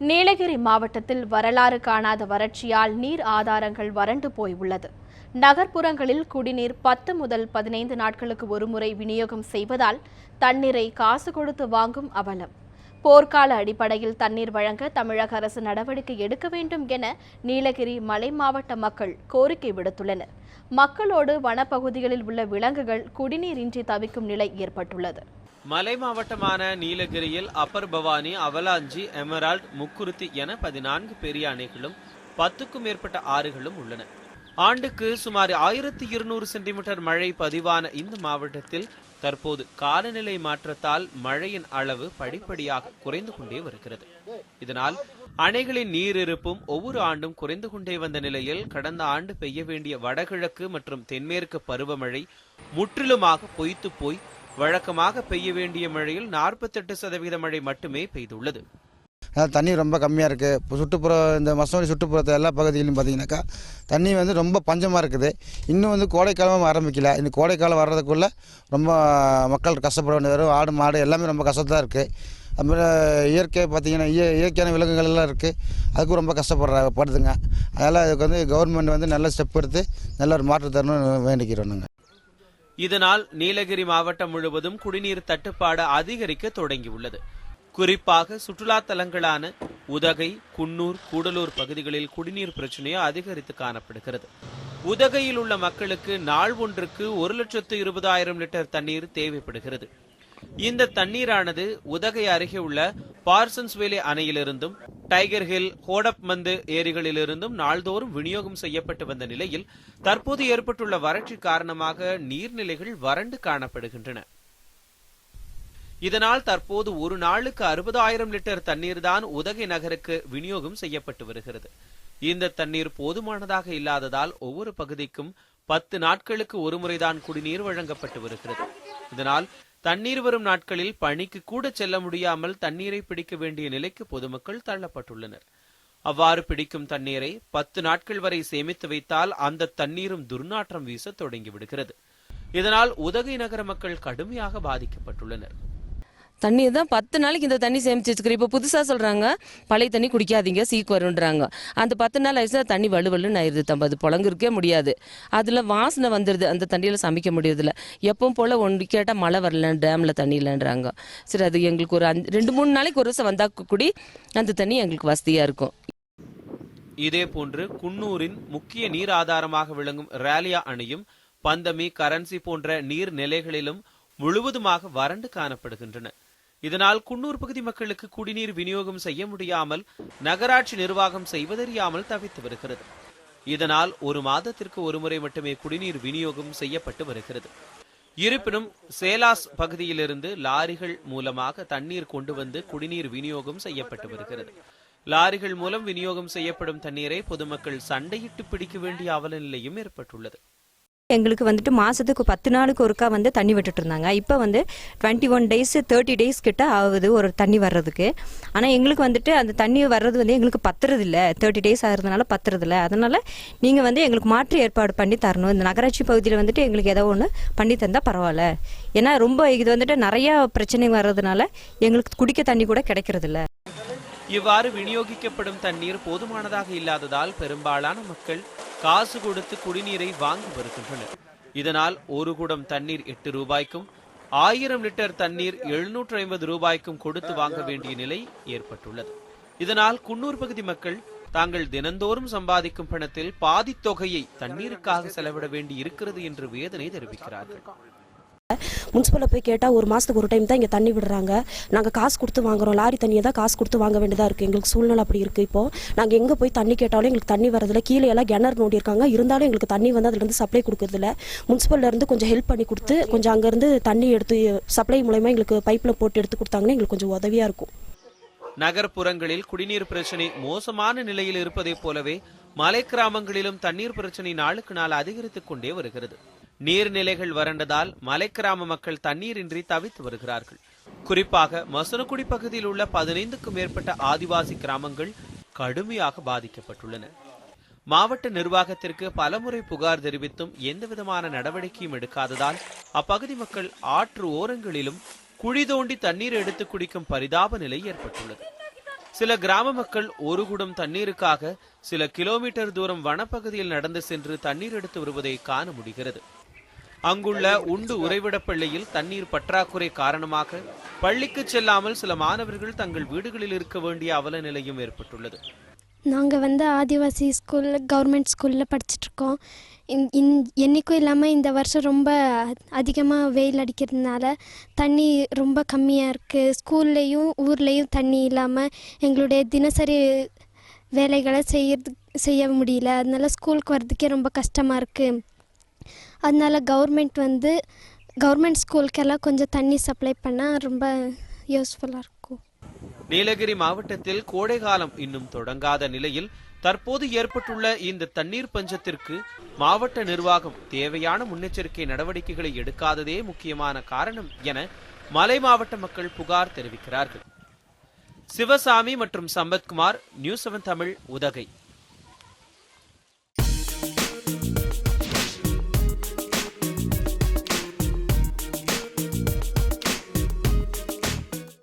நீலகிரி மாவட்டத்தில் வரலாறு காணாத வறட்சியால் நீர் ஆதாரங்கள் வறண்டு போய் உள்ளது. நகர்ப்புறங்களில் குடிநீர் பத்து முதல் பதினைந்து நாட்களுக்கு ஒருமுறை விநியோகம் செய்வதால் தண்ணீரை காசு கொடுத்து வாங்கும் அவலம். போர்க்கால அடிப்படையில் தண்ணீர் வழங்க தமிழக அரசு நடவடிக்கை எடுக்க வேண்டும் என நீலகிரி மலை மாவட்ட மக்கள் கோரிக்கை விடுத்துள்ளனர். மக்களோடு வனப்பகுதிகளில் உள்ள விலங்குகள் குடிநீரின்றி தவிக்கும் நிலை ஏற்பட்டுள்ளது. மலை மாவட்டமான நீலகிரியில் அப்பர் பவானி அவலாஞ்சி எமரால்ட் முக்குருத்தி என பதினான்கு பெரிய அணைகளும் பத்துக்கும் மேற்பட்ட ஆறுகளும் உள்ளன. ஆண்டுக்கு சுமார் ஆயிரத்தி இருநூறு சென்டிமீட்டர் மழை பதிவான இந்த மாவட்டத்தில் தற்போது காலநிலை மாற்றத்தால் மழையின் அளவு படிப்படியாக குறைந்து கொண்டே வருகிறது. இதனால் அணைகளின் நீரிருப்பும் ஒவ்வொரு ஆண்டும் குறைந்து கொண்டே வந்த நிலையில் கடந்த ஆண்டு பெய்ய வேண்டிய வடகிழக்கு மற்றும் தென்மேற்கு பருவமழை முற்றிலுமாக பொய்த்து போய் வழக்கமாக பெய்ய வேண்டிய மழையில் நாற்பத்தெட்டு சதவீத மழை மட்டுமே பெய்துள்ளது. தண்ணி ரொம்ப கம்மியாக இருக்குது இப்போ சுற்றுப்புற இந்த மசோடி சுற்றுப்புறத்தை எல்லா பகுதியிலும் பார்த்தீங்கன்னாக்கா தண்ணி வந்து ரொம்ப பஞ்சமாக இருக்குது. இன்னும் வந்து கோடைக்காலமும் ஆரம்பிக்கல. இந்த கோடைக்காலம் வர்றதுக்குள்ளே ரொம்ப மக்கள் கஷ்டப்பட வேண்டியது வரும். ஆடு மாடு எல்லாமே ரொம்ப கஷ்டத்தான் இருக்குது அப்புறம் இயற்கை பார்த்திங்கன்னா இய இயற்கையான விலங்குகள் எல்லாம் இருக்குது அதுக்கும் ரொம்ப கஷ்டப்படுற படுதுங்க. அதனால் அதுக்கு வந்து கவர்மெண்ட் வந்து நல்ல ஸ்டெப் எடுத்து நல்ல ஒரு மாற்றம் தரணும்னு வேண்டிக்கிறோம் நாங்கள் இதனால் நீலகிரி மாவட்டம் முழுவதும் குடிநீர் தட்டுப்பாடு அதிகரிக்க தொடங்கியுள்ளது. குறிப்பாக சுற்றுலா தலங்களான உதகை குன்னூர் கூடலூர் பகுதிகளில் குடிநீர் பிரச்சனையோ அதிகரித்து காணப்படுகிறது. உதகையில் உள்ள மக்களுக்கு நாள் ஒன்றுக்கு ஒரு லட்சத்து இருபதாயிரம் லிட்டர் தண்ணீர் தேவைப்படுகிறது. இந்த தண்ணீரானது உதகை அருகே உள்ள பார்சன்ஸ்வேலி அணையிலிருந்தும் டைகர் ஹில் ஹோடப்மந்து ஏரிகளிலிருந்தும் நாள்தோறும் விநியோகம் செய்யப்பட்டு வந்த நிலையில் தற்போது ஏற்பட்டுள்ள வறட்சி காரணமாக நீர்நிலைகள் வறண்டு காணப்படுகின்றன. இதனால் தற்போது ஒரு நாளுக்கு அறுபதாயிரம் லிட்டர் தண்ணீர் தான் உதகை நகருக்கு விநியோகம் செய்யப்பட்டு வருகிறது. இந்த தண்ணீர் போதுமானதாக இல்லாததால் ஒவ்வொரு பகுதிக்கும் பத்து நாட்களுக்கு ஒருமுறைதான் குடிநீர் வழங்கப்பட்டு வருகிறது. இதனால் தண்ணீர் வரும் நாட்களில் பணிக்கு கூட செல்ல முடியாமல் தண்ணீரை பிடிக்க வேண்டிய நிலைக்கு பொதுமக்கள் தள்ளப்பட்டுள்ளனர். அவ்வாறு பிடிக்கும் தண்ணீரை பத்து நாட்கள் வரை சேமித்து வைத்தால் அந்த தண்ணீரும் துர்நாற்றம் வீச தொடங்கி விடுகிறது இதனால் உதகை நகர மக்கள் கடுமையாக பாதிக்கப்பட்டுள்ளனர். தண்ணியை தான் பத்து நாளைக்கு இந்த தண்ணி சேமிச்சு வச்சுக்கிறேன். இப்போ புதுசாக சொல்கிறாங்க பழைய தண்ணி குடிக்காதீங்க சீக்கு வருன்றாங்க அந்த பத்து நாள் ஆயிடுச்சுனா தண்ணி வலுவலுன்னு ஆயிடுது தம்ப. அது புழங்கிருக்கே முடியாது. அதில் வாசனை வந்துடுது அந்த தண்ணியில் சமைக்க முடியறதில்ல. எப்பவும் போல் ஒன்று கேட்டால் மழை வரல டேமில் தண்ணி இல்லைன்றாங்க. சரி அது எங்களுக்கு ஒரு அஞ்சு ரெண்டு மூணு நாளைக்கு ஒரு வருஷம் வந்தால் கூடி அந்த தண்ணி எங்களுக்கு வசதியாக இருக்கும். இதேபோன்று குன்னூரின் முக்கிய நீர் ஆதாரமாக விளங்கும் ரேலியா அணையும் பந்தமி கரன்சி போன்ற நீர் நிலைகளிலும் முழுவதுமாக வறண்டு காணப்படுகின்றன. இதனால் குன்னூர் பகுதி மக்களுக்கு குடிநீர் விநியோகம் செய்ய முடியாமல் நகராட்சி நிர்வாகம் செய்வதறியாமல் தவித்து வருகிறது. இதனால் ஒரு மாதத்திற்கு ஒருமுறை மட்டுமே குடிநீர் விநியோகம் செய்யப்பட்டு வருகிறது. இருப்பினும் சேலாஸ் பகுதியிலிருந்து லாரிகள் மூலமாக தண்ணீர் கொண்டு வந்து குடிநீர் விநியோகம் செய்யப்பட்டு வருகிறது. லாரிகள் மூலம் விநியோகம் செய்யப்படும் தண்ணீரை பொதுமக்கள் சண்டையிட்டு பிடிக்க வேண்டிய அவல நிலையும் ஏற்பட்டுள்ளது. எங்களுக்கு வந்துட்டு மாதத்துக்கு பத்து நாளுக்கு ஒருக்கா வந்து தண்ணி விட்டுட்டு இருந்தாங்க. இப்போ வந்து twenty one days thirty days கிட்ட ஆகுது ஒரு தண்ணி வர்றதுக்கு. ஆனால் எங்களுக்கு வந்துட்டு அந்த தண்ணி வர்றது வந்து எங்களுக்கு பத்துறதில்ல. தேர்ட்டி டேஸ் ஆகிறதுனால பத்துறதில்ல. அதனால் நீங்கள் வந்து எங்களுக்கு மாற்று ஏற்பாடு பண்ணி தரணும். இந்த நகராட்சி பகுதியில் வந்துட்டு எங்களுக்கு ஏதோ ஒன்று பண்ணி தந்தால் பரவாயில்ல. ஏன்னா ரொம்ப இது வந்துட்டு நிறையா பிரச்சனை வர்றதுனால எங்களுக்கு குடிக்க தண்ணி கூட கிடைக்கிறதில்ல. இவ்வாறு விநியோகிக்கப்படும் தண்ணீர் போதுமானதாக இல்லாததால் பெரும்பாலான மக்கள் காசு கொடுத்து குடிநீரை வாங்கி வருகின்றனர். இதனால் ஒரு குடம் தண்ணீர் எட்டு ரூபாய்க்கும் ஆயிரம் லிட்டர் தண்ணீர் எழுநூற்று ஐம்பது ரூபாய்க்கும் கொடுத்து வாங்க வேண்டிய நிலை ஏற்பட்டுள்ளது. இதனால் குன்னூர் பகுதி மக்கள் தாங்கள் தினந்தோறும் சம்பாதிக்கும் பணத்தில் பாதித்தொகையை தண்ணீருக்காக செலவிட வேண்டி இருக்கிறது என்று வேதனை தெரிவிக்கிறார்கள். முன்சிபலில் போய் கேட்டால் ஒரு மாதத்துக்கு ஒரு டைம் தான் இங்கே தண்ணி விடுறாங்க. நாங்கள் காசு கொடுத்து வாங்குறோம். லாரி தண்ணியை தான் காசு கொடுத்து வாங்க வேண்டியதாக இருக்குது எங்களுக்கு சூழ்நிலை அப்படி இருக்குது இப்போ. நாங்கள் எங்கே போய் தண்ணி கேட்டாலும் எங்களுக்கு தண்ணி வரதில்ல கீழே எல்லாம் கிணறு நோண்டியிருக்காங்க இருந்தாலும் எங்களுக்கு தண்ணி வந்து அதுலேருந்து சப்ளை கொடுக்கறதில்ல. முன்சிபல்லேருந்து கொஞ்சம் ஹெல்ப் பண்ணி கொடுத்து கொஞ்சம் அங்கேருந்து தண்ணி எடுத்து சப்ளை மூலயமா எங்களுக்கு பைப்பில் போட்டு எடுத்து கொடுத்தாங்கன்னா எங்களுக்கு கொஞ்சம் உதவியாக இருக்கும். நகர்ப்புறங்களில் குடிநீர் பிரச்சனை மோசமான நிலையில் இருப்பதைப் போலவே மலை கிராமங்களிலும் தண்ணீர் பிரச்சனை நாளுக்கு நாள் அதிகரித்துக் கொண்டே வருகிறது. நீர்நிலைகள் வறண்டதால் மலை கிராம மக்கள் தண்ணீரின்றி தவித்து வருகிறார்கள். குறிப்பாக மசனக்குடி பகுதியில் உள்ள பதினைந்துக்கும் மேற்பட்ட ஆதிவாசி கிராமங்கள் கடுமையாக பாதிக்கப்பட்டுள்ளன. மாவட்ட நிர்வாகத்திற்கு பலமுறை புகார் தெரிவித்தும் எந்தவிதமான நடவடிக்கையும் எடுக்காததால் அப்பகுதி மக்கள் ஆற்று ஓரங்களிலும் குழி தோண்டி தண்ணீர் எடுத்து குடிக்கும் பரிதாப நிலை ஏற்பட்டுள்ளது. சில கிராம மக்கள் ஒரு குடம் தண்ணீருக்காக சில கிலோமீட்டர் தூரம் வனப்பகுதியில் நடந்து சென்று தண்ணீர் எடுத்து வருவதை காண முடிகிறது. அங்குள்ள உண்டு உறைவிடப் பள்ளியில் தண்ணீர் பற்றாக்குறை காரணமாக பள்ளிக்கு செல்லாமல் சில மாணவர்கள் தங்கள் வீடுகளில் இருக்க வேண்டிய அவல நிலையும் ஏற்பட்டுள்ளது. நாங்கள் வந்து ஆதிவாசி ஸ்கூலில் கவர்மெண்ட் ஸ்கூலில் படிச்சிட்ருக்கோம். இன் என்றைக்கும் இல்லாமல் இந்த வருஷம் ரொம்ப அதிகமாக வெயில் அடிக்கிறதுனால தண்ணி ரொம்ப கம்மியாக இருக்குது ஸ்கூல்லேயும் ஊர்லேயும் தண்ணி இல்லாமல் எங்களுடைய தினசரி வேலைகளை செய்யறது செய்ய முடியல. அதனால ஸ்கூலுக்கு வர்றதுக்கே ரொம்ப கஷ்டமாக இருக்குது அதனால கவர்மெண்ட் வந்து கவர்மெண்ட் ஸ்கூலுக்கெல்லாம் கொஞ்சம் தண்ணி சப்ளை பண்ணால் ரொம்ப யூஸ்ஃபுல்லாக இருக்கும். நீலகிரி மாவட்டத்தில் கோடை காலம் இன்னும் தொடங்காத நிலையில் தற்போது ஏற்பட்டுள்ள இந்த தண்ணீர் பஞ்சத்திற்கு மாவட்ட நிர்வாகம் தேவையான முன்னெச்சரிக்கை நடவடிக்கைகளை எடுக்காததே முக்கியமான காரணம் என மலை மாவட்ட மக்கள் புகார் தெரிவிக்கிறார்கள். சிவசாமி மற்றும் சம்பத்குமார் நியூஸ் செவன் தமிழ் உதகை.